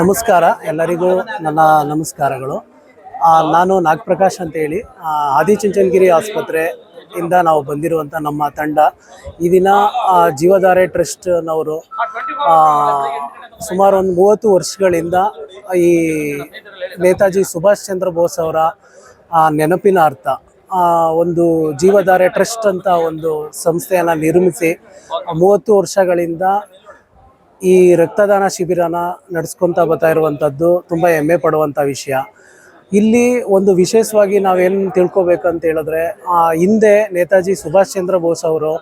ನಮಸ್ಕಾರ. ಎಲ್ಲರಿಗೂ ನನ್ನ ನಮಸ್ಕಾರಗಳು. ನಾನು ನಾಗಪ್ರಕಾಶ್ ಅಂತ ಹೇಳಿ. ಆ, ಆದಿಚುಂಚನಗಿರಿ ಆಸ್ಪತ್ರೆ ಇಂದ ನಾವು ಬಂದಿರುವಂಥ ನಮ್ಮ ತಂಡ. ಈ ದಿನ ಜೀವಧಾರೆ ಟ್ರಸ್ಟ್ನವರು ಸುಮಾರು ಒಂದು ಮೂವತ್ತು ವರ್ಷಗಳಿಂದ ಈ ನೇತಾಜಿ ಸುಭಾಷ್ ಚಂದ್ರ ಬೋಸ್ ಅವರ ನೆನಪಿನ ಅರ್ಥ. ಒಂದು ಜೀವಧಾರೆ ಟ್ರಸ್ಟ್ ಅಂತ ಒಂದು ಸಂಸ್ಥೆಯನ್ನು ನಿರ್ಮಿಸಿ ಮೂವತ್ತು ವರ್ಷಗಳಿಂದ ಈ ರಕ್ತದಾನ ಶಿಬಿರನ ನಡೆಸ್ಕೊಂತ ಬರ್ತಾ ಇರುವಂಥದ್ದು ತುಂಬ ಹೆಮ್ಮೆ ಪಡುವಂಥ ವಿಷಯ. ಇಲ್ಲಿ ಒಂದು ವಿಶೇಷವಾಗಿ ನಾವೇನು ತಿಳ್ಕೊಬೇಕಂತ ಹೇಳಿದ್ರೆ ಹಿಂದೆ ನೇತಾಜಿ ಸುಭಾಷ್ ಚಂದ್ರ ಬೋಸ್ ಅವರು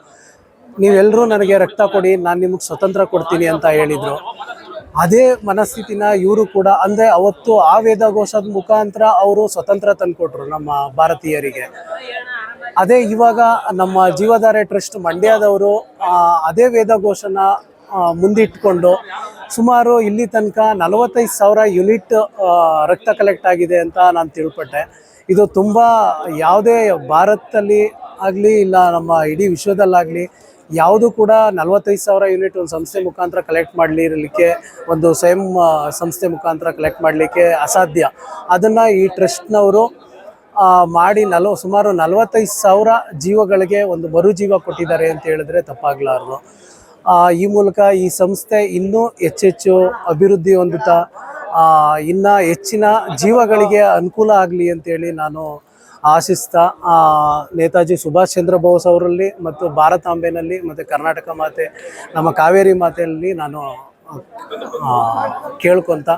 ನೀವೆಲ್ಲರೂ ನನಗೆ ರಕ್ತ ಕೊಡಿ, ನಾನು ನಿಮಗೆ ಸ್ವತಂತ್ರ ಕೊಡ್ತೀನಿ ಅಂತ ಹೇಳಿದರು. ಅದೇ ಮನಸ್ಥಿತಿನ ಇವರು ಕೂಡ, ಅಂದರೆ ಅವತ್ತು ಆ ವೇದಘೋಷದ ಮುಖಾಂತರ ಅವರು ಸ್ವತಂತ್ರ ತಂದುಕೊಟ್ರು ನಮ್ಮ ಭಾರತೀಯರಿಗೆ. ಅದೇ ಇವಾಗ ನಮ್ಮ ಜೀವಧಾರೆ ಟ್ರಸ್ಟ್ ಮಂಡ್ಯದವರು ಅದೇ ವೇದಘೋಷನ ಮುಂದಿಟ್ಕೊಂಡು ಸುಮಾರು ಇಲ್ಲಿ ತನಕ ನಲವತ್ತೈದು ಸಾವಿರ ಯೂನಿಟ್ ರಕ್ತ ಕಲೆಕ್ಟ್ ಆಗಿದೆ ಅಂತ ನಾನು ತಿಳ್ಪಟ್ಟೆ. ಇದು ತುಂಬ ಯಾವುದೇ ಭಾರತದಲ್ಲಿ ಆಗಲಿ ಇಲ್ಲ ನಮ್ಮ ಇಡೀ ವಿಶ್ವದಲ್ಲಾಗಲಿ ಯಾವುದು ಕೂಡ ನಲವತ್ತೈದು ಸಾವಿರ ಯೂನಿಟ್ ಒಂದು ಸಂಸ್ಥೆ ಮುಖಾಂತರ ಕಲೆಕ್ಟ್ ಮಾಡಲಿರಲಿಕ್ಕೆ ಒಂದು ಸ್ವಯಂ ಸಂಸ್ಥೆ ಮುಖಾಂತರ ಕಲೆಕ್ಟ್ ಮಾಡಲಿಕ್ಕೆ ಅಸಾಧ್ಯ. ಅದನ್ನು ಈ ಟ್ರಸ್ಟ್ನವರು ಮಾಡಿ ನಲವ ಸುಮಾರು ನಲವತ್ತೈದು ಸಾವಿರ ಜೀವಗಳಿಗೆ ಒಂದು ಮರುಜೀವ ಕೊಟ್ಟಿದ್ದಾರೆ ಅಂತ ಹೇಳಿದ್ರೆ ತಪ್ಪಾಗಲಾರದು. ಈ ಮೂಲಕ ಈ ಸಂಸ್ಥೆ ಇನ್ನೂ ಹೆಚ್ಚೆಚ್ಚು ಅಭಿವೃದ್ಧಿ ಹೊಂದುತ್ತಾ ಇನ್ನು ಹೆಚ್ಚಿನ ಜೀವಗಳಿಗೆ ಅನುಕೂಲ ಆಗಲಿ ಅಂತೇಳಿ ನಾನು ಆಶಿಸ್ತಾ ನೇತಾಜಿ ಸುಭಾಷ್ ಚಂದ್ರ ಬೋಸ್ ಅವರಲ್ಲಿ ಮತ್ತು ಭಾರತಾಂಬೆನಲ್ಲಿ ಮತ್ತು ಕರ್ನಾಟಕ ಮಾತೆ, ನಮ್ಮ ಕಾವೇರಿ ಮಾತೆಯಲ್ಲಿ ನಾನು ಕೇಳ್ಕೊತ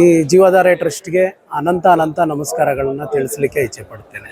ಈ ಜೀವಧಾರೆ ಟ್ರಸ್ಟ್ಗೆ ಅನಂತ ಅನಂತ ನಮಸ್ಕಾರಗಳನ್ನು ತಿಳಿಸ್ಲಿಕ್ಕೆ ಇಚ್ಛೆ ಪಡ್ತೇನೆ.